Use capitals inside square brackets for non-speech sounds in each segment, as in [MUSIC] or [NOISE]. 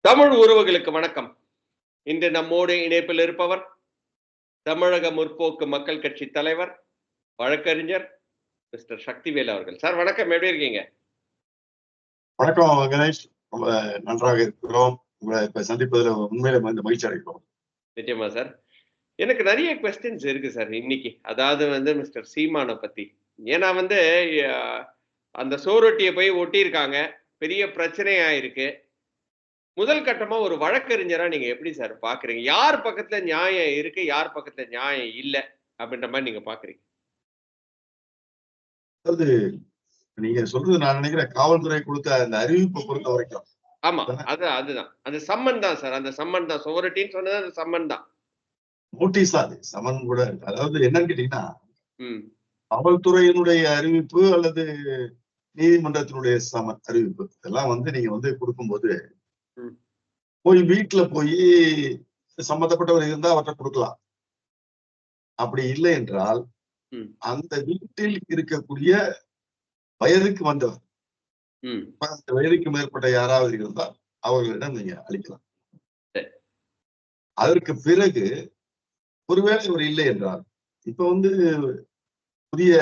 தமிழ் உறவுகளுக்கு வணக்கம். இன்று நம்மோடு இணைப்பில் இருப்பவர் தமிழக முற்போக்கு மக்கள் கட்சி தலைவர் வழக்கறிஞர் மிஸ்டர் சக்திவேல் அவர்கள். சார் வணக்கம். எப்படி இருக்கீங்க? வணக்கம் கணேஷ். ரொம்ப நன்றாக இருக்கிறோம். உங்களை இப்ப சந்திப்பதுல உண்மையில மகிழ்ச்சி அடைகிறோம். நிச்சயமா சார். எனக்கு நிறைய கொஸ்டின்ஸ் இருக்கு சார் இன்னைக்கு. அதாவது வந்து மிஸ்டர் சீமானை பத்தி. ஏன்னா வந்து அந்த சோரொட்டியை போய் ஒட்டியிருக்காங்க. பெரிய பிரச்சனையா இருக்கு முதல் கட்டமா ஒரு வழக்கறிஞரா நீங்க எப்படி சார் பாக்குறீங்க? யார் பக்கத்துல நியாயம் இருக்கு யார் பக்கத்துல நியாயம் இல்ல அப்படின்ற மாதிரி நீங்க பாக்குறீங்க? அதாவது நீங்க சொல்றது நான் நினைக்கிறேன் காவல்துறை கொடுத்த அந்த அறிவிப்பை பொறுத்த வரைக்கும். ஆமா அது அதுதான். அந்த சம்மன் தான் சார். அந்த சம்மன் தான். சோரட்டின்னு சொன்னது அந்த சம்மன் தான். நோட்டீஸ் அது? சமன் கூட. அதாவது என்னன்னு கேட்டீங்கன்னா காவல்துறையினுடைய அறிவிப்பு அல்லது நீதிமன்றத்தினுடைய சம அறிவிப்பு இதெல்லாம் வந்து நீங்க வந்து கொடுக்கும்போது. போய் வீட்டுல போய் சம்பந்தப்பட்டவர் இருந்தா அவற்றை கொடுக்கலாம் அப்படி இல்லை என்றால். அந்த வீட்டில் இருக்கக்கூடிய வயதுக்கு வந்தவர் அந்த வயதுக்கு மேற்பட்ட யாராவது இருந்தால் அவர்களிடம் நீங்க அளிக்கலாம். அதற்கு பிறகு ஒருவேளை அவர் இல்லை என்றால் இப்ப வந்து புதிய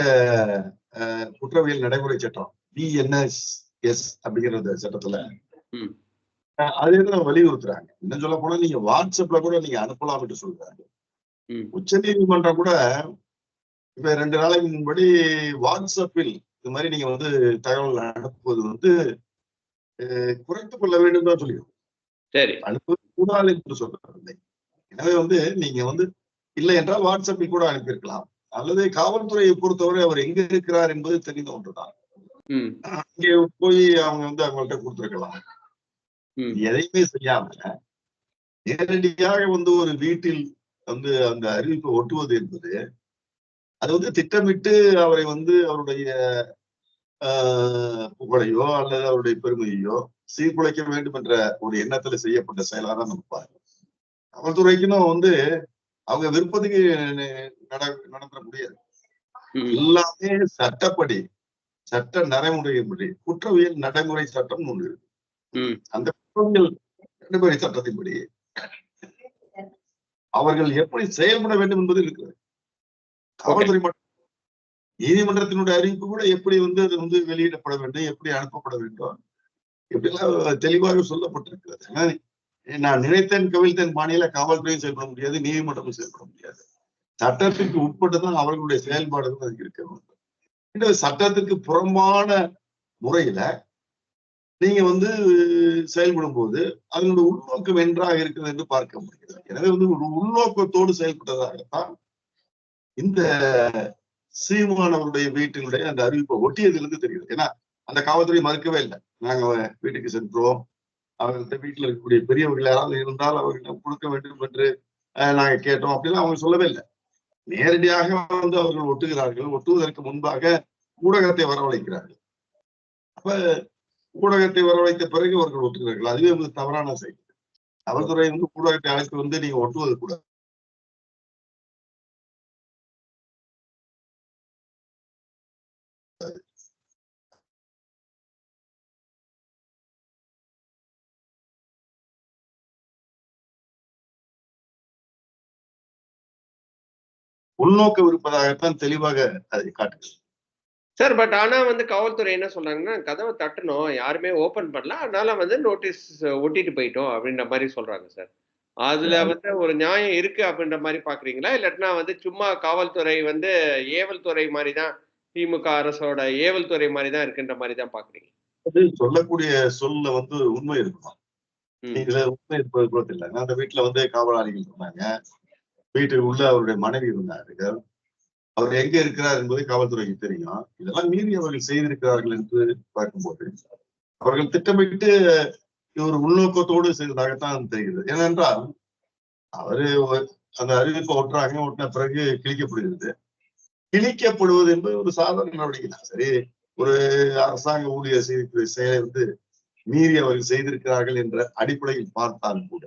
குற்றவியல் நடைமுறை சட்டம் பிஎன்எஸ் எஸ் அப்படிங்கிற சட்டத்துல. அதே தான் வலியுறுத்துறாங்க? இன்னும் சொல்ல போனா நீங்க வாட்ஸ்அப்ல கூட நீங்க அனுப்பலாம் என்று சொல்றாங்க. உச்ச நீதிமன்றம் கூட இப்ப ரெண்டு நாளைக்கு முன்படி வாட்ஸ்அப்பில் இது மாதிரி நீங்க வந்து தகவல் அனுப்புவது வந்து குறைத்துக் கொள்ள வேண்டும் தான் சொல்லிடும் சரி. அனுப்புவது கூடாது என்று சொல்லவில்லை எனவே வந்து நீங்க வந்து இல்லை என்றால் வாட்ஸ்அப்பில் கூட அனுப்பியிருக்கலாம். அல்லது காவல்துறையை பொறுத்தவரை அவர் எங்க இருக்கிறார் என்பது தெரிந்த ஒன்றுதான். அங்கே போய் அவங்க வந்து அவங்கள்ட்ட கொடுத்திருக்கலாம். எதையுமே செய்யாம நேரடியாக வந்து ஒரு வீட்டில் வந்து அந்த அறிவிப்பை ஒட்டுவது என்பது அது வந்து திட்டமிட்டு அவரை வந்து அவருடைய ஆஹ், புகழையோ அல்லது அவருடைய பெருமையையோ சீர்குலைக்க வேண்டும் என்ற ஒரு எண்ணத்துல செய்யப்பட்ட செயலாக தான் நம்ம பார்க்கிறோம். காவல்துறைக்குன்னு வந்து அவங்க விருப்பத்துக்கு நடந்துட முடியாது. எல்லாமே சட்டப்படி சட்ட நடைமுறையின்படி குற்றவியல் நடைமுறை சட்டம் ஒன்று அந்த குற்றவியல் நடைமுறை சட்டத்தின்படி அவர்கள் எப்படி செயல்பட வேண்டும் என்பது இருக்கிறது. காவல்துறை மட்டும் நீதிமன்றத்தினுடைய அறிவிப்பு கூட எப்படி வந்து அது வந்து வெளியிடப்பட வேண்டும் எப்படி அனுப்பப்பட வேண்டும் எப்படிலாம் தெளிவாக சொல்லப்பட்டிருக்கிறது. நான் நினைத்தேன் கவிழ்த்தேன் பாணியில காவல்துறையும் செயல்பட முடியாது நீதிமன்றமும் செயல்பட முடியாது. சட்டத்திற்கு உட்பட்டு தான் அவர்களுடைய செயல்பாடுகள் அது இருக்க வேண்டும். சட்டத்திற்கு புறம்பான முறையில நீங்க வந்து செயல்படும் போது அதனுடைய உள்நோக்கம் என்றாக இருக்கிறது என்று பார்க்க முடிகிறது. எனவே வந்து ஒரு உள்நோக்கத்தோடு செயல்பட்டதாகத்தான் இந்த சீமானவருடைய வீட்டினுடைய அந்த அறிவிப்பை ஒட்டியதிலிருந்து தெரிகிறது. ஏன்னா அந்த காவல்துறை மறுக்கவே இல்லை. நாங்க வீட்டுக்கு சென்றோம். அவர்கள்ட்ட வீட்டில் இருக்கக்கூடிய பெரியவர்கள் யாராவது இருந்தால் அவர்களிடம் கொடுக்க வேண்டும் என்று நாங்கள் நாங்க கேட்டோம். அப்படிலாம் அவங்க சொல்லவே இல்லை. நேரடியாக வந்து அவர்கள் ஒட்டுகிறார்கள். ஒட்டுவதற்கு முன்பாக ஊடகத்தை வரவழைக்கிறார்கள். அப்ப ஊடகத்தை வரவழைத்த பிறகு அவர்கள் ஒட்டுகிறார்கள். அதுவே வந்து தவறான செயல் காவல்துறை வந்து ஊடகத்தை அழைத்து வந்து நீங்க ஒட்டுவது கூட உள்நோக்கம் இருப்பதாகத்தான் தெளிவாக அதை காட்டுகிறது. சார் பட் ஆனா வந்து காவல்துறை என்ன சொல்றாங்கன்னா கதவை தட்டணும். யாருமே ஓபன் பண்ணல. அதனால வந்து நோட்டீஸ் ஒட்டிட்டு போயிட்டோம் அப்படின்ற மாதிரி சொல்றாங்க சார் அதுல வந்து ஒரு நியாயம் இருக்கு அப்படின்ற மாதிரி பாக்குறீங்களா? இல்லாட்டினா வந்து சும்மா காவல்துறை வந்து ஏவல் துறை மாதிரி தான் திமுக அரசோட ஏவல் துறை மாதிரி தான் இருக்குன்ற மாதிரி தான் பாக்குறீங்க. அது சொல்லக்கூடிய சொல்ல வந்து உண்மை இருக்கணும் ம். இதுல உண்மை இருப்பது கூட இல்லை அந்த வீட்டுல வந்து காவலாளிகள் இருந்தாங்க வீட்டுக்கு உள்ள அவருடைய மனைவி இருந்தார்கள். அவர் எங்க இருக்கிறார் என்பது காவல்துறைக்கு தெரியும். இதெல்லாம் மீறி அவர்கள் செய்திருக்கிறார்கள் என்று பார்க்கும்போது அவர்கள் திட்டமிட்டு ஒரு உள்நோக்கத்தோடு செய்ததாகத்தான் தெரிகிறது. ஏனென்றால் அவரு அந்த அறிவிப்பை ஒட்டுறாங்க ஒட்டின பிறகு கிழிக்கப்படுகிறது. கிழிக்கப்படுவது என்பது ஒரு சாதாரண நடவடிக்கை தான். சரி ஒரு அரசாங்க ஊழியர் செய்திருக்கிற செயலை வந்து மீறி அவர்கள் செய்திருக்கிறார்கள் என்ற அடிப்படையில் பார்த்தால் கூட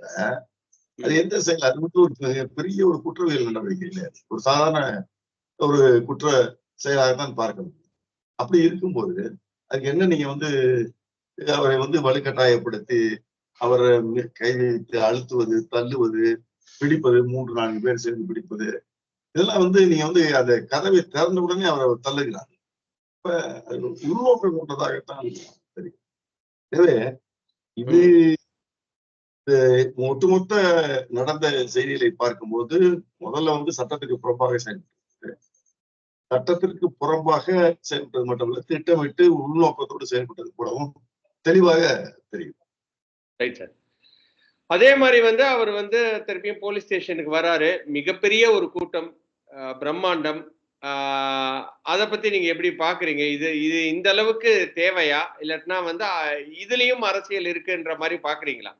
அது எந்த செயல்? அது வந்து ஒரு பெரிய ஒரு குற்றவியல் நடவடிக்கை இல்லை ஒரு சாதாரண ஒரு குற்ற செயலாகத்தான் பார்க்க முடியும் அப்படி இருக்கும்போது அதுக்கு என்ன நீங்க வந்து அவரை வந்து வலுக்கட்டாயப்படுத்தி அவரை கை வைத்து அழுத்துவது தள்ளுவது பிடிப்பது மூன்று நான்கு பேர் சேர்ந்து பிடிப்பது இதெல்லாம் வந்து நீங்க வந்து அந்த கதவை திறந்த உடனே அவரை தள்ளுகிறாங்க இப்ப உருவாக்கம் கொண்டதாகத்தான் தெரியும். எனவே இது ஒட்டுமொத்த நடந்த செய்திகளை பார்க்கும்போது முதல்ல வந்து சட்டத்துக்கு புறம்பாக செயல்பட்டு சட்டத்திற்கு புறம்பாக செயல்பட்டது மட்டுமல்ல திட்டமிட்டு உள்நோக்கத்தோடு செயல்பட்டது கூடவும் தெளிவாக தெரியும். ரைட் சார் அதே மாதிரி வந்து அவர் வந்து திருப்பியும் போலீஸ் ஸ்டேஷனுக்கு வராரு. மிகப்பெரிய ஒரு கூட்டம் பிரம்மாண்டம். ஆஹ், அதை பத்தி நீங்க எப்படி பாக்குறீங்க? இது இது இந்த அளவுக்கு தேவையா? இல்லட்டினா வந்து இதுலயும் அரசியல் இருக்குன்ற மாதிரி பாக்குறீங்களா?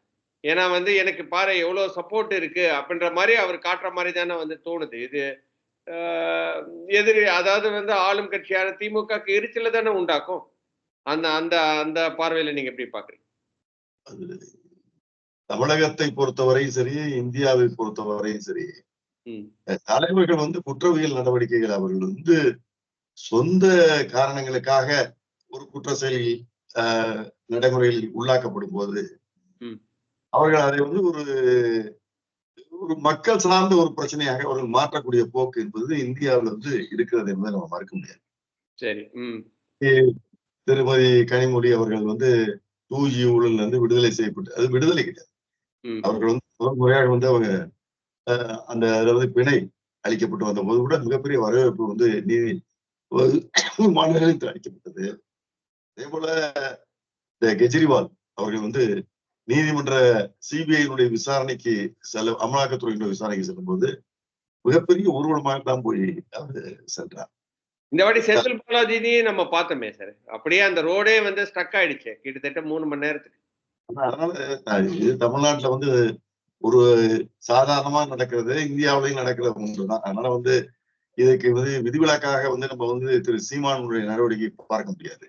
ஏன்னா வந்து எனக்கு பாரு எவ்வளவு சப்போர்ட் இருக்கு அப்படின்ற மாதிரி அவர் காட்டுற மாதிரி தானே வந்து தோணுது இது எதிரி அதாவது வந்து ஆளும் கட்சியான திமுகக்கு எரிச்சல தானே உண்டாக்கும் அந்த அந்த அந்த பார்வையில நீங்க எப்படி பாக்குறீங்க தமிழகத்தை பொறுத்தவரையும் சரி இந்தியாவை பொறுத்தவரையும் சரி. தலைவர்கள் வந்து குற்றவியல் நடவடிக்கைகள் அவர்கள் வந்து சொந்த காரணங்களுக்காக ஒரு குற்ற செயல் ஆஹ், நடைமுறையில் உள்ளாக்கப்படும் போது. அவர்கள் அதை வந்து ஒரு ஒரு மக்கள் சார்ந்த ஒரு பிரச்சனையாக அவர்கள் மாற்றக்கூடிய போக்கு என்பது இந்தியாவில் வந்து இருக்கிறது என்பதை நம்ம மறுக்க முடியாது. சரி திருமதி கனிமொழி அவர்கள் வந்து டூ ஜி ஊழல் வந்து விடுதலை செய்யப்பட்டு அது விடுதலை கிடையாது. அவர்கள் வந்து முதல் முறையாக வந்து அவங்க அந்த அதாவது பிணை அளிக்கப்பட்டு வந்த போது கூட மிகப்பெரிய வரவேற்பு வந்து நீதி [COUGHS] மாநிலத்தில் அளிக்கப்பட்டது. அதே போல இந்த கெஜ்ரிவால் அவர்கள் வந்து நீதிமன்ற சிபிஐனுடைய விசாரணைக்கு செல்ல அமலாக்கத்துறையினுடைய விசாரணைக்கு செல்லும் போது மிகப்பெரிய ஊர்வலமாக தான் போய் அவர் சென்றார். இந்த வாட்டி செந்தில் பாலாஜினையும் நம்ம பார்த்தோமே சார் அப்படியே அந்த ரோடே வந்து ஸ்டக் ஆயிடுச்சு. கிட்டத்தட்ட மூணு மணி நேரத்துக்கு. அதனால இது தமிழ்நாட்டுல வந்து ஒரு சாதாரணமா நடக்கிறது இந்தியாவிலையும் நடக்கிற ஒன்றுதான் அதனால வந்து இதுக்கு வந்து விதிவிலக்காக வந்து நம்ம வந்து திரு சீமானுடைய நடவடிக்கை பார்க்க முடியாது.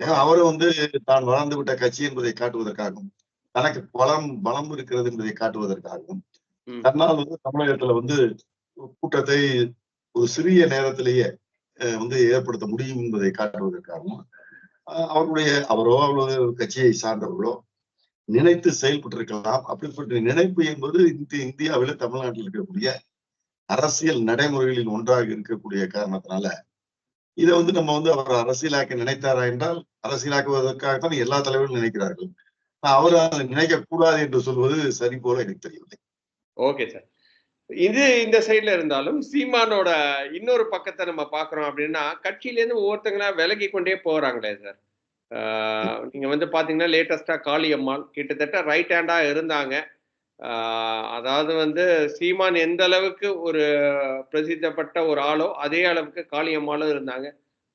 ஏன்னா அவரும் வந்து தான் வளர்ந்து விட்ட கட்சி என்பதை காட்டுவதற்காகவும் தனக்கு பலம் பலம் இருக்கிறது என்பதை காட்டுவதற்காகவும். தன்னால் வந்து தமிழகத்துல வந்து கூட்டத்தை ஒரு சிறிய நேரத்திலேயே வந்து ஏற்படுத்த முடியும் என்பதை காட்டுவதற்காகவும் அவருடைய அவரோ அவரது கட்சியை சார்ந்தவர்களோ நினைத்து செயல்பட்டிருக்கலாம் அப்படிப்பட்ட நினைப்பு என்பது இந்த இந்தியாவில தமிழ்நாட்டில் இருக்கக்கூடிய அரசியல் நடைமுறைகளில் ஒன்றாக இருக்கக்கூடிய காரணத்தினால இதை வந்து நம்ம வந்து அவர் அரசியலாக்க நினைத்தாரா என்றால் அரசியலாக்குவதற்காகத்தான் எல்லா தலைவர்களும் நினைக்கிறார்கள் அவர் அதை நினைக்க கூடாது என்று சொல்வது சரி போல எனக்கு தெரியவில்லை. ஓகே சார் இது இந்த சைடுல இருந்தாலும் சீமானோட இன்னொரு பக்கத்தை நம்ம பாக்குறோம் அப்படின்னா கட்சியில இருந்து ஒவ்வொருத்தங்களா விலகி கொண்டே போறாங்களே சார் ஆஹ் நீங்க வந்து பாத்தீங்கன்னா லேட்டஸ்டா காளியம்மாள் கிட்டத்தட்ட ரைட் ஹேண்டா இருந்தாங்க. அதாவது வந்து சீமான் எந்த அளவுக்கு ஒரு பிரசித்தப்பட்ட ஒரு ஆளோ அதே அளவுக்கு காளியம்மாளும் இருந்தாங்க.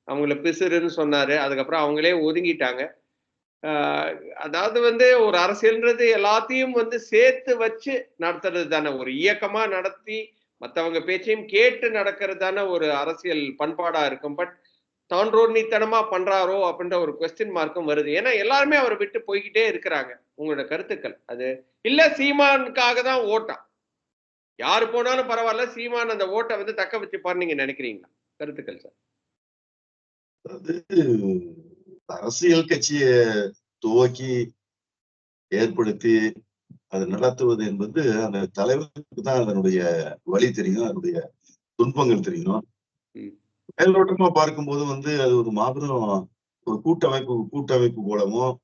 அவங்கள பிசுறுன்னு சொன்னாரு. அதுக்கப்புறம் அவங்களே ஒதுங்கிட்டாங்க. அதாவது வந்து ஒரு அரசியல்ன்றது எல்லாத்தையும் வந்து சேர்த்து வச்சு நடத்துறது தானே ஒரு இயக்கமா நடத்தி மற்றவங்க பேச்சையும் கேட்டு நடக்கிறது தானே ஒரு அரசியல் பண்பாடா இருக்கும். பட் தான்றோன்னித்தனமா பண்றாரோ அப்படின்ற ஒரு கொஸ்டின் மார்க்கும் வருது. ஏன்னா எல்லாருமே அவரை விட்டு போய்கிட்டே இருக்கிறாங்க. உங்களோட கருத்துக்கள். அது இல்ல சீமானுக்காக தான் ஓட்டா யாரு போனாலும் பரவாயில்ல சீமான் அந்த ஓட்டை வந்து தக்க வச்சுப்பாரு நீங்க நினைக்கிறீங்களா? கருத்துக்கள் சார். அரசியல் கட்சியை துவக்கி ஏற்படுத்தி அதை நடத்துவது என்பது அந்த தலைவருக்கு தான் அதனுடைய வழி தெரியும் அதனுடைய துன்பங்கள் தெரியும். மேலோட்டமா பார்க்கும்போது வந்து அது ஒரு மாபெரும் ஒரு கூட்டமைப்பு கூட்டமைப்பு போலவும்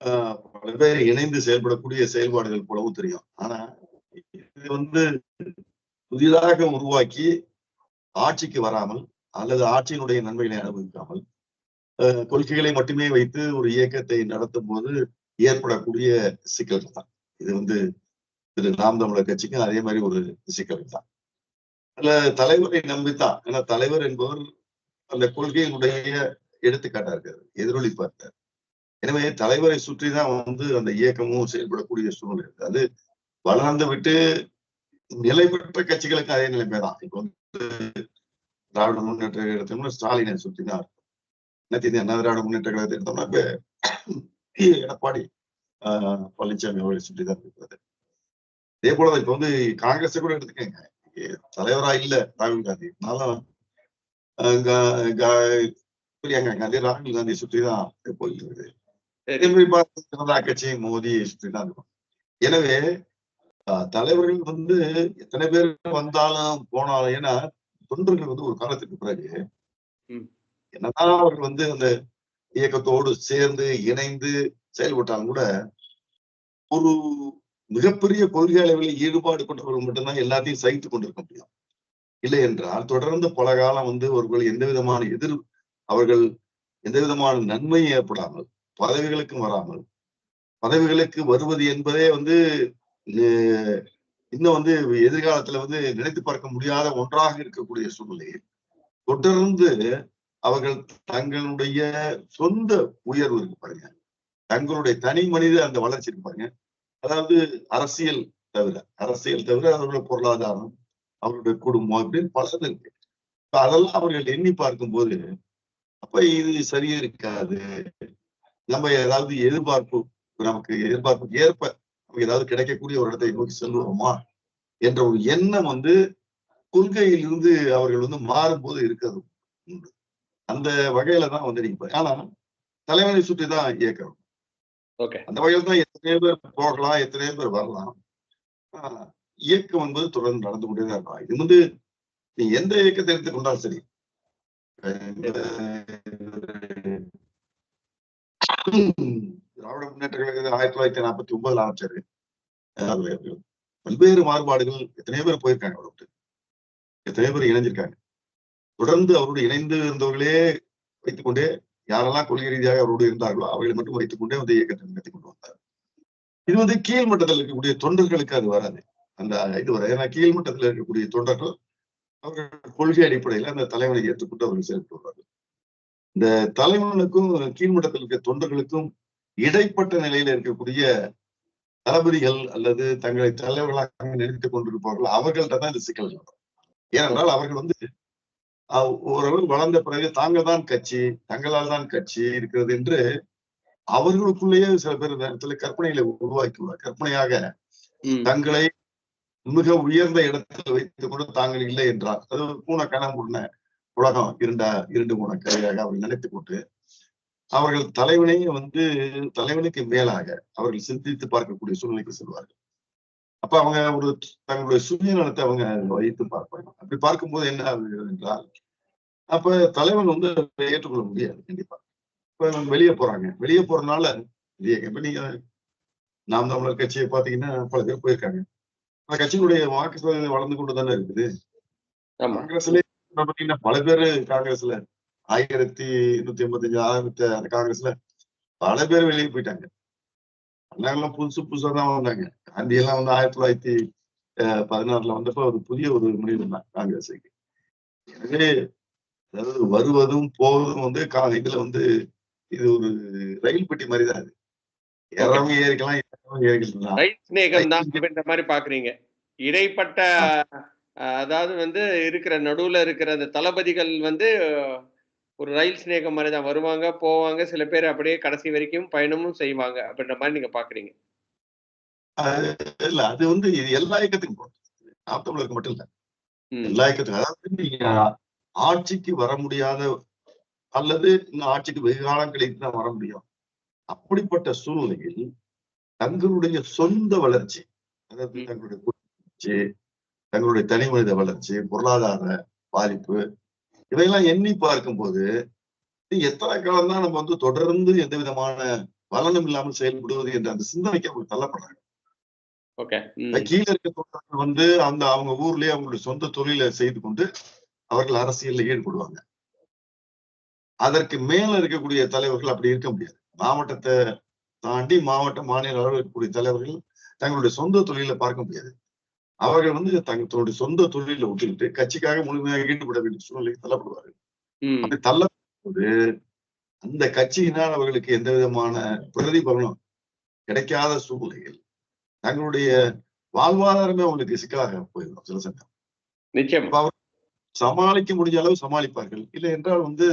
ஆஹ், பல பேர் இணைந்து செயல்படக்கூடிய செயல்பாடுகள் போலவும் தெரியும் ஆனா இது வந்து புதிதாக உருவாக்கி ஆட்சிக்கு வராமல் அல்லது ஆட்சியினுடைய நன்மைகளை அனுபவிக்காமல் கொள்கைகளை மட்டுமே வைத்து ஒரு இயக்கத்தை நடத்தும் போது ஏற்படக்கூடிய சிக்கல்கள் தான். இது வந்து திரு நாம் தமிழர் கட்சிக்கும் அதே மாதிரி ஒரு சிக்கல் தான். அதுல தலைவரை நம்பித்தான். ஏன்னா தலைவர் என்பவர் அந்த கொள்கையினுடைய எடுத்துக்காட்டா இருக்காரு எதிரொலிப்பா இருக்காரு. எனவே தலைவரை சுற்றி தான் வந்து அந்த இயக்கமும் செயல்படக்கூடிய சூழ்நிலை இருக்கு. அது வளர்ந்து விட்டு நிலை பெற்ற கட்சிகளுக்கு அதே நிலைமை தான் இப்போ வந்து திராவிட முன்னேற்ற கழகம் ஸ்டாலினை சுற்றி தான் இருக்கும் நேற்று அண்ணா திராவிட முன்னேற்ற கழகத்தை எடுத்தோம்னா இப்ப எடப்பாடி பழனிசாமி அவர்களை சுற்றி தான் இருக்கிறது. அதே போல இப்ப வந்து காங்கிரஸை கூட எடுத்துக்கங்க. தலைவரா இல்ல ராகுல் காந்தி. இருந்தாலும் பிரியங்கா காந்தி ராகுல் காந்தி சுற்றி தான் மாதிரி பாரதிய ஜனதா கட்சி மோடியை சுற்றி தான் இருக்கும். எனவே தலைவர்கள் வந்து எத்தனை பேர் வந்தாலும் போனாலும் ஏன்னா தொண்டர்கள் வந்து ஒரு காலத்துக்கு பிறகு. என்னதான் அவர்கள் வந்து அந்த இயக்கத்தோடு சேர்ந்து இணைந்து செயல்பட்டாலும் கூட ஒரு மிகப்பெரிய கொள்கை அளவில் ஈடுபாடு கொண்டவர்கள் மட்டும்தான் எல்லாத்தையும் சகித்து கொண்டிருக்க முடியும். இல்லை என்றால் தொடர்ந்து பல காலம் வந்து அவர்கள் எந்த விதமான எதிர் அவர்கள் எந்த விதமான நன்மை ஏற்படாமல் பதவிகளுக்கும் வராமல் பதவிகளுக்கு வருவது என்பதே வந்து அஹ், இன்னும் வந்து எதிர்காலத்துல வந்து நினைத்து பார்க்க முடியாத ஒன்றாக இருக்கக்கூடிய சூழ்நிலையில் தொடர்ந்து அவர்கள் தங்களுடைய சொந்த உயர்வு இருக்கு பாருங்க. தங்களுடைய தனி மனித அந்த வளர்ச்சி இருக்கு பாருங்க. அதாவது அரசியல் தவிர அரசியல் தவிர அவர்களுடைய பொருளாதாரம் அவருடைய குடும்பம் அப்படின்னு பலது இருக்கு. இப்ப அதெல்லாம் அவர்கள் எண்ணி பார்க்கும்போது அப்ப இது சரியா இருக்காது. நம்ம ஏதாவது எதிர்பார்ப்பு நமக்கு எதிர்பார்ப்பு ஏற்ப நமக்கு ஏதாவது கிடைக்கக்கூடிய ஒரு இடத்தை நோக்கி செல்வோமா என்ற ஒரு எண்ணம் வந்து கொள்கையிலிருந்து அவர்கள் வந்து மாறும்போது இருக்கிறது உண்டு. அந்த வகையில தான் வந்து நீங்க. ஆனா தலைவனை சுற்றி தான் இயக்கம். ஓகே. அந்த வகையில் தான் எத்தனையோ பேர் போகலாம் எத்தனையோ பேர் வரலாம். இயக்கம் என்பது தொடர்ந்து நடந்து கொண்டே தான் இருக்கும். இது வந்து நீ எந்த இயக்கத்தை எடுத்துக்கொண்டாலும் சரி திராவிட முன்னேற்ற கழகத்தை ஆயிரத்தி தொள்ளாயிரத்தி நாற்பத்தி ஒன்பதுல ஆரம்பிச்சாரு. பல்வேறு மாறுபாடுகள் எத்தனையோ பேர் போயிருக்காங்க விட்டு. எத்தனையோ பேர் இணைஞ்சிருக்காங்க. தொடர்ந்து அவரோடு இணைந்து இருந்தவர்களே வைத்துக்கொண்டே யாரெல்லாம் கொள்கை ரீதியாக அவரோடு இருந்தார்களோ அவர்களை மட்டும் வைத்துக்கொண்டே வந்து இயக்கத்தை நடத்தி கொண்டு வந்தார். இது வந்து கீழ் மட்டத்தில் இருக்கக்கூடிய தொண்டர்களுக்கு அது வராது. அந்த இது வராது. ஏன்னா கீழ் மட்டத்தில் இருக்கக்கூடிய தொண்டர்கள் அவர்கள் கொள்கை அடிப்படையில் அந்த தலைவனை ஏற்றுக்கொண்டு அவர்கள் செயல்பட்டு வருவார்கள். இந்த தலைவனுக்கும் கீழ்மட்டத்தில் இருக்க தொண்டர்களுக்கும் இடைப்பட்ட நிலையில இருக்கக்கூடிய தளபதிகள் அல்லது தங்களை தலைவர்களாக நினைத்துக் கொண்டிருப்பார்கள் அவர்கள்ட்ட தான் இந்த சிக்கல் ஏனென்றால் அவர்கள் வந்து ஓரளவு வளர்ந்த பிறகு தாங்கள் தான் கட்சி தங்களால் தான் கட்சி இருக்கிறது என்று அவர்களுக்குள்ளேயே சில பேர் இந்த இடத்துல கற்பனைகளை உருவாக்கியுள்ளார் கற்பனையாக தங்களை மிக உயர்ந்த இடத்தில் வைத்துக் கொண்டு தாங்கள் இல்லை என்றார். அது பூனை கணம் உலகம் இருண்ட இருண்டு போன கதையாக அவர்கள் நினைத்துக் கொண்டு அவர்கள் தலைவனை வந்து தலைவனுக்கு மேலாக அவர்கள் சிந்தித்து பார்க்கக்கூடிய சூழ்நிலைக்கு செல்வார்கள். அப்ப அவங்க ஒரு தங்களுடைய சுயநலத்தை அவங்க வைத்து பார்ப்பாங்க. அப்படி பார்க்கும்போது என்ன ஆகுது என்றால் அப்ப தலைவன் வந்து ஏற்றுக்கொள்ள முடியாது கண்டிப்பா. இப்ப அவங்க வெளியே போறாங்க. வெளியே போறதுனால இப்ப நீங்க நாம் தமிழர் கட்சியை பாத்தீங்கன்னா பல பேர் போயிருக்காங்க. அந்த கட்சியினுடைய வாக்கு வளர்ந்து கொண்டு தானே இருக்குது. காங்கிரஸ்ல பாத்தீங்கன்னா பல பேரு காங்கிரஸ்ல ஆயிரத்தி நூத்தி எண்பத்தஞ்சு ஆயிரத்தி அந்த காங்கிரஸ்ல பல பேர் வெளியே போயிட்டாங்க. அண்ணாங்கெல்லாம் புதுசு புதுசா தான் வந்தாங்க. காந்தி எல்லாம் வந்து ஆயிரத்தி தொள்ளாயிரத்தி பதினாறுல வந்தப்ப ஒரு புதிய ஒரு மனிதன் தான் காங்கிரஸுக்கு. எனவே அதாவது வருவதும் போவதும் வந்து கா இதுல வந்து இது ஒரு ரயில் பெட்டி மாதிரி தான் அது. ஏறிக்கலாம் ரைட் ஸ்நேகம் தான். மாதிரி பாக்குறீங்க. இடைப்பட்ட அதாவது வந்து இருக்கிற நடுவுல இருக்கிற அந்த தளபதிகள் வந்து ஒரு ரயில் ஸ்நேகம் மாதிரி தான். வருவாங்க போவாங்க சில பேர் அப்படியே கடைசி வரைக்கும் பயணமும் செய்வாங்க அப்படின்ற மாதிரி நீங்க பாக்குறீங்க. அது இல்ல அது வந்து எல்லா இயக்கத்துக்கும் தமிழருக்கு மட்டும் இல்ல. எல்லா இயக்கத்துக்கும் அதாவது ஆட்சிக்கு வர முடியாத அல்லது இன்னும் ஆட்சிக்கு வெகு காலம் கழித்து தான் வர முடியும்? அப்படிப்பட்ட சூழ்நிலையில் தங்களுடைய சொந்த வளர்ச்சி அதாவது. தங்களுடைய வளர்ச்சி தங்களுடைய தனி மனித வளர்ச்சி பொருளாதார பாதிப்பு இவையெல்லாம் எண்ணி பார்க்கும்போது எத்தனை காலம் தான் நம்ம வந்து தொடர்ந்து எந்த விதமான பலனும் இல்லாமல் செயல்படுவது என்ற அந்த சிந்தனைக்கு அவங்க தள்ளப்படுறாங்க. கீழே இருக்க தொண்டர்கள் வந்து அந்த அவங்க ஊர்லயே அவங்களுடைய சொந்த தொழிலை செய்து கொண்டு அவர்கள் அரசியல்ல ஈடுபடுவாங்க. அதற்கு மேல இருக்கக்கூடிய தலைவர்கள் அப்படி இருக்க முடியாது. மாவட்டத்தை தாண்டி மாவட்ட மாநில அளவில் இருக்கக்கூடிய தலைவர்கள் தங்களுடைய சொந்த தொழிலை பார்க்க முடியாது. அவர்கள் வந்து தங்களுடைய சொந்த தொழிலை விட்டுக்கிட்டு கட்சிக்காக முழுமையாக ஈடுபட வேண்டிய சூழ்நிலைக்கு தள்ளப்படுவார்கள். அப்படி தள்ளப்படும்போது அந்த கட்சியினால் அவர்களுக்கு எந்த விதமான பிரதிபலனும் கிடைக்காத சூழ்நிலையில் தங்களுடைய வாழ்வாதாரமே அவங்களுக்கு சிக்கலாக போயிடும் சில சமயம். நிச்சயமா. சமாளிக்க முடிஞ்ச அளவு சமாளிப்பார்கள். இல்லை என்றால் வந்து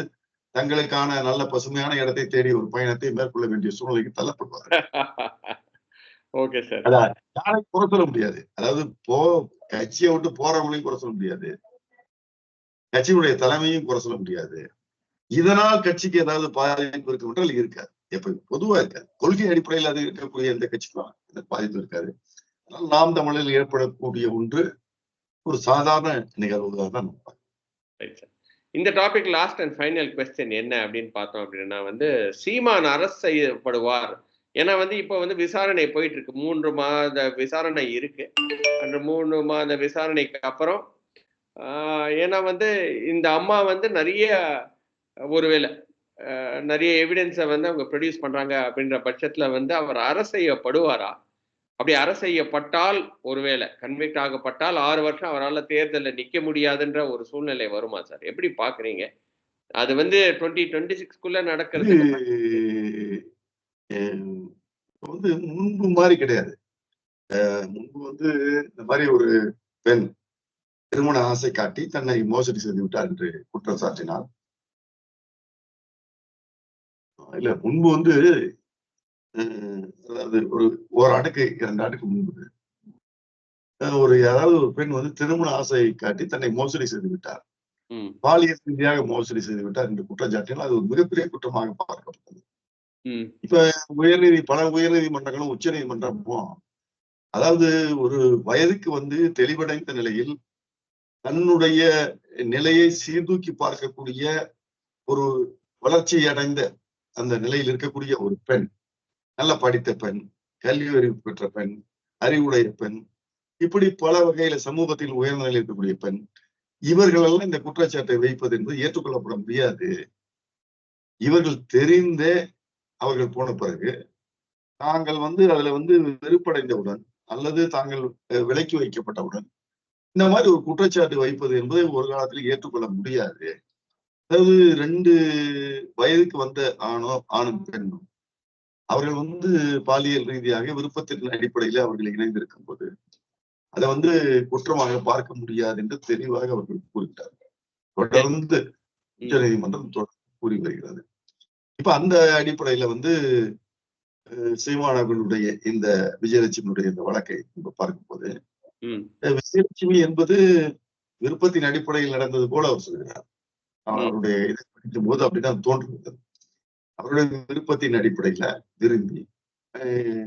தங்களுக்கான நல்ல பசுமையான இடத்தை தேடி ஒரு பயணத்தை மேற்கொள்ள வேண்டிய சூழ்நிலைக்கு தள்ளப்படுவார்கள். ஓகே சார் யாரை குறை சொல்ல முடியாது. அதாவது போ கட்சியை விட்டு போறவங்களையும் குறை சொல்ல முடியாது. கட்சியினுடைய தலைமையும் குறை சொல்ல முடியாது. இதனால் கட்சிக்கு ஏதாவது பாதிப்பு இருக்கும் என்றால் இருக்காது. எப்ப பொதுவா இருக்காது. கொள்கை அடிப்படையில் அது இருக்கக்கூடிய எந்த கட்சிக்கும் பாதிப்பு இருக்காது. ஆனால் நாம் தமிழில் ஏற்படக்கூடிய ஒன்று ஒரு சாதாரண நிகழ்வுகளாக தான் நம்ம இந்த topic last and final question என்ன அப்படின்னு பார்த்தோம் அப்படின்னா வந்து சீமான் அரசு செய்யப்படுவார் ஏன்னா வந்து இப்போ வந்து விசாரணை போயிட்டு இருக்கு மூன்று மாத விசாரணை இருக்கு. அந்த மூணு மாத விசாரணைக்கு அப்புறம் ஏன்னா வந்து இந்த அம்மா வந்து நிறைய ஒருவேளை நிறைய எவிடன்ஸை வந்து அவங்க ப்ரொடியூஸ் பண்றாங்க அப்படின்ற பட்சத்துல வந்து அவர் அரசு செய்யப்படுவாரா அப்படி அரசு செய்யப்பட்டால் ஒருவேளை கன்விக்ட் ஆகப்பட்டால் ஆறு வருஷம் அவரால் தேர்தலில் நிக்க முடியாதுன்ற ஒரு சூழ்நிலை வருமா சார்? எப்படி பாக்குறீங்க? அது வந்து டுவெண்ட்டி டுவெண்ட்டி சிக்ஸ்க்குள்ள நடக்கிறது வந்து முன்பு மாதிரி கிடையாது. முன்பு வந்து இந்த மாதிரி ஒரு பெண் திருமண ஆசை காட்டி தன்னை மோசடி செய்து விட்டார் என்று குற்றம் சாட்டினார். இல்ல முன்பு வந்து அதாவது ஒரு ஓராண்டுக்கு இரண்டு ஆண்டுக்கு முன்பு ஒரு யாராவது ஒரு பெண் வந்து திருமண ஆசை காட்டி தன்னை மோசடி செய்து விட்டார். பாலியல் ரீதியாக மோசடி செய்து விட்டார் என்று குற்றச்சாட்டினால் அது ஒரு மிகப்பெரிய குற்றமாக பார்க்கப்பட்டது. ம். உயர்நீதி பல உயர்நீதிமன்றங்களும் உச்ச நீதிமன்றமும் அதாவது ஒரு வயதுக்கு வந்து தெளிவடைந்த நிலையில் தன்னுடைய நிலையை சீர்தூக்கி பார்க்கக்கூடிய ஒரு வளர்ச்சி அடைந்த அந்த நிலையில் இருக்கக்கூடிய ஒரு பெண் நல்ல படித்த பெண் கல்வி அறிவு பெற்ற பெண் அறிவுடைய பெண் இப்படி பல வகையில சமூகத்தில் உயர்ந்த நிலையில் இருக்கக்கூடிய பெண் இவர்களெல்லாம் இந்த குற்றச்சாட்டை வைப்பது என்பது ஏற்றுக்கொள்ளப்பட முடியாது. இவர்கள் தெரிந்தே அவர்கள் போன பிறகு தாங்கள் வந்து அதுல வந்து வெறுப்படைந்தவுடன் அல்லது தாங்கள் விலக்கி வைக்கப்பட்டவுடன் இந்த மாதிரி ஒரு குற்றச்சாட்டு வைப்பது என்பதை ஒரு காலத்தில் ஏற்றுக்கொள்ள முடியாது. அதாவது ரெண்டு வயதுக்கு வந்த ஆணோ ஆணும் பெண்ணும் அவர்கள் வந்து பாலியல் ரீதியாக விருப்பத்தின் அடிப்படையில் அவர்கள் இணைந்திருக்கும் போது அதை வந்து குற்றமாக பார்க்க முடியாது என்று தெளிவாக அவர்கள் கூறுகிறார்கள் தொடர்ந்து உச்ச நீதிமன்றம் கூறி வருகிறது. இப்ப அந்த அடிப்படையில வந்து அஹ், சீமான் அவர்களுடைய இந்த விஜயலட்சுமியுடைய இந்த வழக்கை நம்ம பார்க்கும்போது விஜயலட்சுமி என்பது விருப்பத்தின் அடிப்படையில் நடந்தது போல அவர் சொல்கிறார். அவருடைய இதை படிக்கும் போது அப்படிதான் தோன்றுகிறது. அவருடைய விருப்பத்தின் அடிப்படையில விரும்பி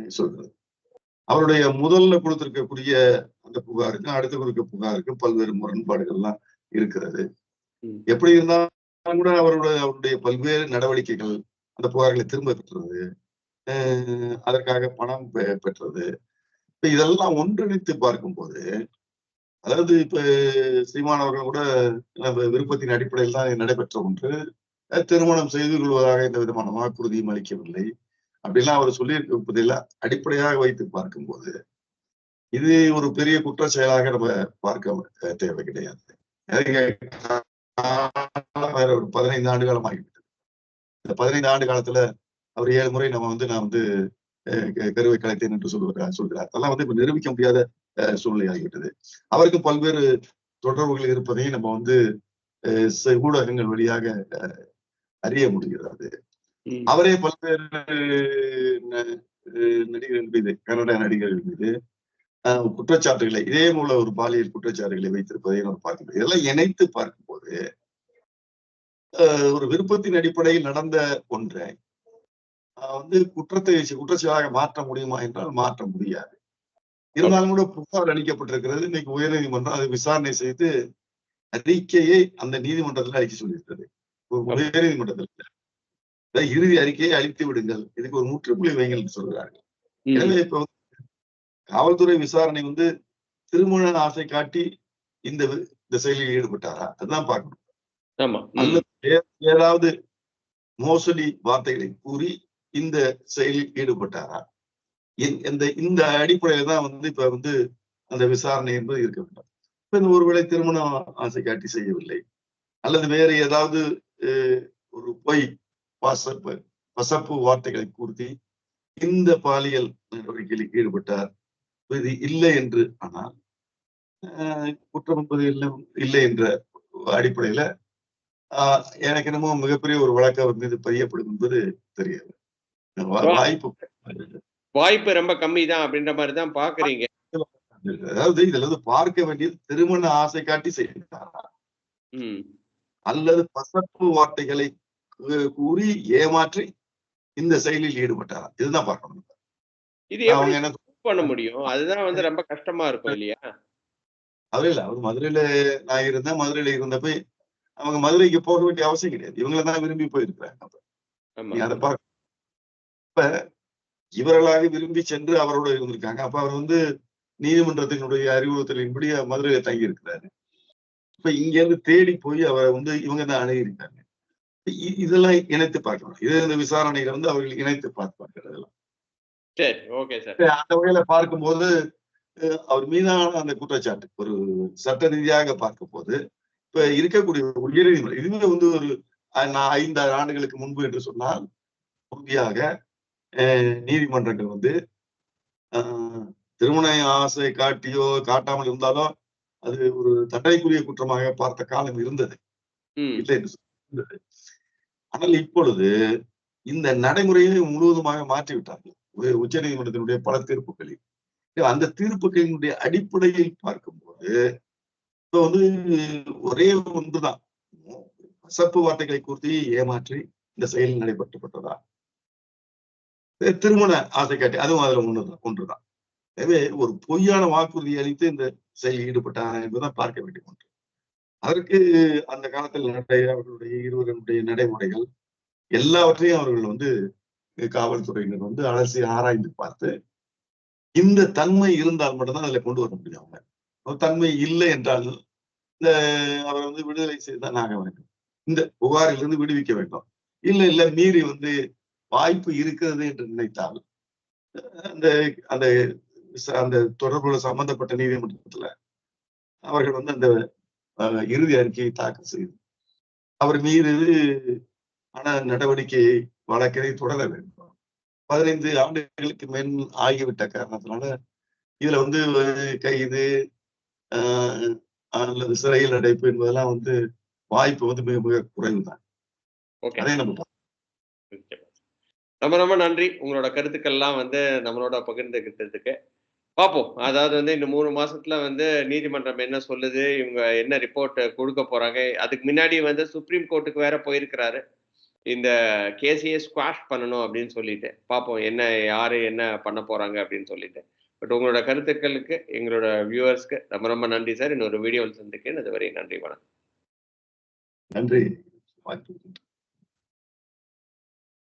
சொல்றது அவருடைய முதல்ல கொடுத்திருக்கக்கூடிய அந்த புகாருக்கும் அடுத்து கொடுக்க புகாருக்கும் பல்வேறு முரண்பாடுகள்லாம் இருக்கிறது. ம். எப்படி இருந்தாலும் கூட அவருடைய அவருடைய பல்வேறு நடவடிக்கைகள் அந்த புகார்களை திரும்ப பெற்றது அதற்காக பணம் பெற்றது. இப்ப இதெல்லாம் ஒன்றிணைத்து பார்க்கும்போது அதாவது இப்ப சீமான் அவர்கள் கூட விருப்பத்தின் அடிப்படையில் தான் நடைபெற்ற ஒன்று. திருமணம் செய்து கொள்வதாக எந்த விதமான வாக்குறுதியும் அளிக்கவில்லை. அப்படிலாம் அவர் சொல்லியிருப்பதெல்லாம் அடிப்படையாக வைத்து பார்க்கும்போது இது ஒரு பெரிய குற்ற செயலாக நம்ம பார்க்க தேவை கிடையாது. வேற ஒரு பதினைந்து ஆண்டு காலம் ஆகிவிட்டது. இந்த பதினைந்து ஆண்டு காலத்துல அவர் ஏழு முறை நம்ம வந்து நான் வந்து அஹ், கருவை கலைத்தேன் என்று சொல்லுவார் சொல்கிறார். அதெல்லாம் வந்து இப்ப நிரூபிக்க முடியாத சூழ்நிலை ஆகிவிட்டது அவருக்கு பல்வேறு தொடர்புகள் இருப்பதையும் நம்ம வந்து அஹ், ஊடகங்கள் வழியாக அறிய முடிகிறது. அவரே பல்வேறு நடிகர்கள் மீது கன்னட நடிகர்கள் மீது குற்றச்சாட்டுகளை இதே போல ஒரு பாலியல் குற்றச்சாட்டுகளை வைத்திருப்பதை நம்ம பார்க்கிறோம் இதெல்லாம் இணைத்து பார்க்கும்போது ஒரு விருப்பத்தின் அடிப்படையில் நடந்த ஒன்றை வந்து குற்றத்தை குற்றச்சாட்டாக மாற்ற முடியுமா என்றால் மாற்ற முடியாது. இருந்தாலும் கூட புகார் அளிக்கப்பட்டிருக்கிறது. இன்னைக்கு உயர்நீதிமன்றம் அதை விசாரணை செய்து அறிக்கையை அந்த நீதிமன்றத்தில் அளிக்க சொல்லியிருக்கிறது. உயர்நீதிமன்றத்தில் இறுதி அறிக்கையை அளித்து விடுங்கள். இதுக்கு ஒரு முற்றுப்புள்ளி வைங்கள் என்று சொல்கிறார்கள். எனவே இப்ப வந்து காவல்துறை விசாரணை வந்து திருமண ஆசை காட்டி இந்த இந்த செயலில் ஈடுபட்டாரா? அதுதான் பார்க்கணும். அல்லது ஏதாவது மோசடி வார்த்தைகளை கூறி இந்த செயலில் ஈடுபட்டாரா? இந்த- இந்த அடிப்படையில தான் வந்து இப்ப வந்து அந்த விசாரணை என்பது இருக்க வேண்டும். இப்ப இந்த ஒருவேளை திருமண ஆசை காட்டி செய்யவில்லை. அல்லது வேறு ஏதாவது ஒரு பொய் பசப்பு பசப்பு வார்த்தைகளை கூர்த்தி இந்த பாலியல் நடவடிக்கையில் ஈடுபட்டார். இது இல்லை என்று ஆனால் குற்றம் என்பது இல்லை இல்லை என்ற அடிப்படையில எனக்கு என்னமோ மிகப்பெரிய ஒரு வழக்கு அவர் மீது பதியப்படும் என்பது தெரியாது. வாய்ப்பு வாய்ப்பு ரொம்ப கம்மி தான் அப்படின்ற மாதிரி தான் பாக்குறீங்க அதாவது இதுல வந்து பார்க்க வேண்டியது திருமண ஆசை காட்டி செய்தாரா? அல்லது பசப்பு வார்த்தைகளை கூறி ஏமாற்றி இந்த செயலில் ஈடுபட்டாராம் இதுதான் பார்க்கணும். இது அவங்க prove பண்ண முடியும்? அதுதான் வந்து ரொம்ப கஷ்டமா இருக்கும் இல்லையா? அவர் இல்ல. அவர் மதுரையில நான் இருந்தேன். மதுரையில இருந்தப்ப அவங்க மதுரைக்கு போக வேண்டிய அவசியம் கிடையாது. இவங்கள தான் விரும்பி போயிருக்கிறாங்க அதை பார்க்க இப்ப இவர்களாக விரும்பி சென்று அவரோட இருந்திருக்காங்க. அப்ப அவர் வந்து நீதிமன்றத்தினுடைய அறிவுறுத்தலின்படி மதுரையில தங்கி இருக்கிறாரு இப்ப இங்க இருந்து தேடி போய் அவரை வந்து இவங்க தான் அணுகிருக்காங்க இதெல்லாம் இணைத்து பார்க்கணும். இது இந்த விசாரணையில வந்து அவர்கள் இணைத்து பார்ப்பார்கள் இதெல்லாம் சரி ஓகே சார் அந்த வகையில பார்க்கும்போது அவர் மீதான அந்த குற்றச்சாட்டு ஒரு சட்ட ரீதியாக பார்க்கும் போது இப்ப இருக்கக்கூடிய உயர்நீதிமன்றம் இதுவே வந்து ஒரு நான் ஐந்து ஆண்டுகளுக்கு முன்பு என்று சொன்னால் உறுதியாக நீதிமன்றங்கள் வந்து திருமண ஆசை காட்டியோ காட்டாமல் இருந்தாலும் அது ஒரு தண்டனைக்குரிய குற்றமாக பார்த்த காலம் இருந்தது. இல்லை என்று ஆனால் இப்பொழுது இந்த நடைமுறையை முழுவதுமாக மாற்றி விட்டார்கள் உ- உச்சநீதிமன்றத்தினுடைய பல தீர்ப்புகளில். அந்த தீர்ப்புகளினுடைய அடிப்படையில் பார்க்கும்போது இப்ப வந்து ஒரே ஒன்றுதான். கசப்பு வார்த்தைகளை கூர்த்தி ஏமாற்றி இந்த செயல் நடைபெற்றப்பட்டதா? திருமண ஆசை காட்டி அதுவும் அதுல ஒண்ணுதான் ஒன்றுதான். எனவே ஒரு பொய்யான வாக்குறுதி அளித்து இந்த செயலில் ஈடுபட்டார் என்பதை பார்க்க வேண்டிய ஒன்று. அதற்கு அந்த காலத்தில் நடை அவர்களுடைய இருவருடைய நடைமுறைகள் எல்லாவற்றையும் அவர்கள் வந்து காவல்துறையினர் வந்து அலசி ஆராய்ந்து பார்த்து இந்த தன்மை இருந்தால் மட்டும்தான் அதில் கொண்டு வர முடியும் அவங்க. தன்மை இல்லை என்றால் இந்த அவரை வந்து விடுதலை செய்துதான் ஆக வேண்டும். இந்த புகாரிலிருந்து விடுவிக்க வேண்டும். இல்லை இல்ல மீறி வந்து வாய்ப்பு இருக்கிறது என்று நினைத்தால் அந்த அந்த அந்த தொடர்புல சம்பந்தப்பட்ட நீதிமன்றத்துல அவர்கள் வந்து அந்த இறுதி அறிக்கையை தாக்கல் செய்து அவர் மீது ஆன நடவடிக்கை வழக்கினை தொடர வேண்டும். பதினைந்து ஆண்டுகளுக்கு மேல் ஆகிவிட்ட காரணத்தினால இதுல வந்து கைது ஆஹ், அல்லது சிறையில் அடைப்பு என்பதெல்லாம் வந்து வாய்ப்பு வந்து மிக மிக குறைவு தான் ஓகே. அதே நம்ம. ரொம்ப ரொம்ப நன்றி. உங்களோட கருத்துக்கள்லாம் வந்து நம்மளோட பகிர்ந்துக்கிட்டதுக்கு பார்ப்போம் அதாவது வந்து இந்த மூணு மாசத்துல வந்து நீதிமன்றம் என்ன சொல்லுது இவங்க என்ன ரிப்போர்ட் கொடுக்க போறாங்க அதுக்கு முன்னாடி வந்து சுப்ரீம் கோர்ட்டுக்கு வேற போயிருக்கிறாரு. இந்த கேஸையே ஸ்குவாஷ் பண்ணணும் அப்படின்னு சொல்லிட்டு. பார்ப்போம் என்ன யாரு என்ன பண்ண போறாங்க அப்படின்னு சொல்லிட்டு. பட் உங்களோட கருத்துக்களுக்கு எங்களோட வியூவர்ஸ்க்கு ரொம்ப ரொம்ப நன்றி சார். இன்னொரு வீடியோவில் சந்திக்கிறேன். அதுவரை நன்றி வணக்கம். நன்றி.